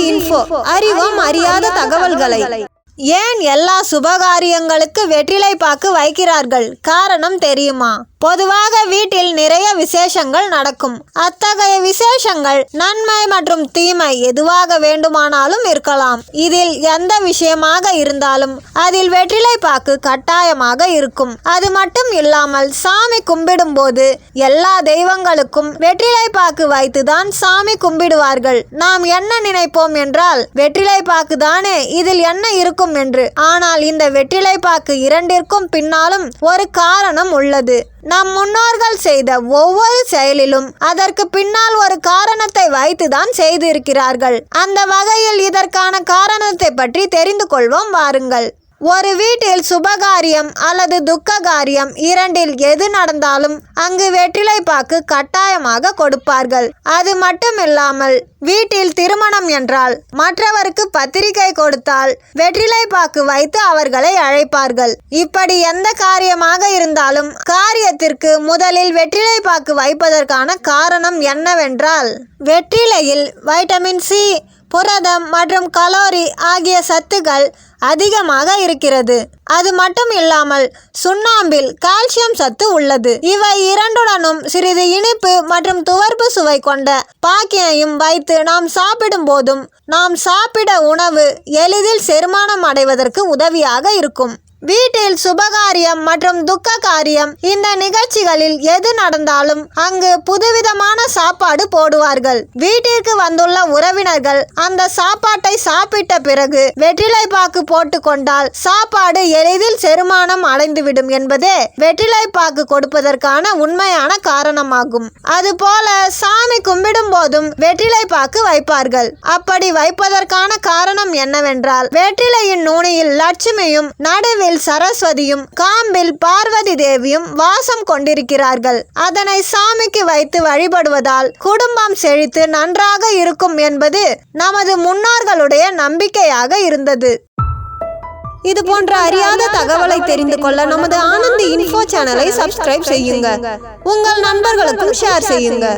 Info அறிவோம் அறியாத தகவல்களை. ஏன் எல்லா சுபகாரியங்களுக்கு வெற்றிலை பாக்கு வைக்கிறார்கள்? காரணம் தெரியுமா? பொதுவாக வீட்டில் நிறைய விசேஷங்கள் நடக்கும். அத்தகைய விசேஷங்கள் நன்மை மற்றும் தீமை எதுவாக வேண்டுமானாலும் இருக்கலாம். இதில் எந்த விஷயமாக இருந்தாலும் அதில் வெற்றிலை பாக்கு கட்டாயமாக இருக்கும். அது மட்டும் இல்லாமல் சாமி கும்பிடும் போது எல்லா தெய்வங்களுக்கும் வெற்றிலை பாக்கு வைத்துதான் சாமி கும்பிடுவார்கள். நாம் என்ன நினைப்போம் என்றால் வெற்றிலை பாக்கு தானே இதில் என்ன இருக்கும்? என்று. ஆனால் இந்த வெற்றிலை பாக்கு இரண்டிற்கும் பின்னாலும் ஒரு காரணம் உள்ளது. நம் முன்னோர்கள் செய்த ஒவ்வொரு செயலிலும் அதற்கு பின்னால் ஒரு காரணத்தை வைத்துதான் செய்திருக்கிறார்கள். அந்த வகையில் இதற்கான காரணத்தை பற்றி தெரிந்து கொள்வோம் வாருங்கள். ஒரு வீட்டில் சுபகாரியம் அல்லது துக்க காரியம் இரண்டில் எது நடந்தாலும் அங்கு வெற்றிலை பாக்கு கட்டாயமாக கொடுப்பார்கள். அது மட்டுமில்லாமல் வீட்டில் திருமணம் என்றால் மற்றவருக்கு பத்திரிகை கொடுத்தால் வெற்றிலை பாக்கு வைத்து அவர்களை அழைப்பார்கள். இப்படி எந்த காரியமாக இருந்தாலும் காரியத்திற்கு முதலில் வெற்றிலை பாக்கு வைப்பதற்கான காரணம் என்னவென்றால் வெற்றிலையில் வைட்டமின் சி புரதம் மற்றும் கலோரி ஆகிய சத்துக்கள் அதிகமாக இருக்கிறது. அது மட்டும் இல்லாமல் சுண்ணாம்பில் கால்சியம் சத்து உள்ளது. இவை இரண்டுடனும் சிறிது இனிப்பு மற்றும் துவர்ப்பு சுவை கொண்ட பாக்கியையும் வைத்து நாம் சாப்பிடும் போதும் நாம் சாப்பிட உணவு எளிதில் செரிமானம் அடைவதற்கு உதவியாக இருக்கும். வீட்டில் சுபகாரியம் மற்றும் துக்க காரியம் இந்த நிகழ்ச்சிகளில் எது நடந்தாலும் அங்கு புதுவிதமான சாப்பாடு போடுவார்கள். வீட்டிற்கு வந்துள்ள உறவினர்கள் அந்த சாப்பாட்டை சாப்பிட்ட பிறகு வெற்றிலை பாக்கு போட்டு கொண்டால் சாப்பாடு எளிதில் செருமானம் அடைந்துவிடும் என்பதே வெற்றிலை பாக்கு கொடுப்பதற்கான உண்மையான காரணமாகும். அதுபோல சாமி கும்பிடும் போதும் வெற்றிலை பாக்கு வைப்பார்கள். அப்படி வைப்பதற்கான காரணம் என்னவென்றால் வெற்றிலையின் நுனியில் லட்சுமியும் நடுவில் சரஸ்வதியும் காம்பில் பார்வதி தேவியும் வாசம் கொண்டிருக்கிறார்கள். அதனை சாமிக்கு வைத்து வழிபடுவதால் குடும்பம் செழித்து நன்றாக இருக்கும் என்பது நமது முன்னோர்களுடைய நம்பிக்கையாக இருந்தது. இது போன்ற அறியாத தகவலை தெரிந்து கொள்ள நமது ஆனந்தி இன்ஃபோ சேனலை சப்ஸ்கிரைப் செய்யுங்க. உங்கள் நண்பர்களுக்கும் ஷேர் செய்யுங்க.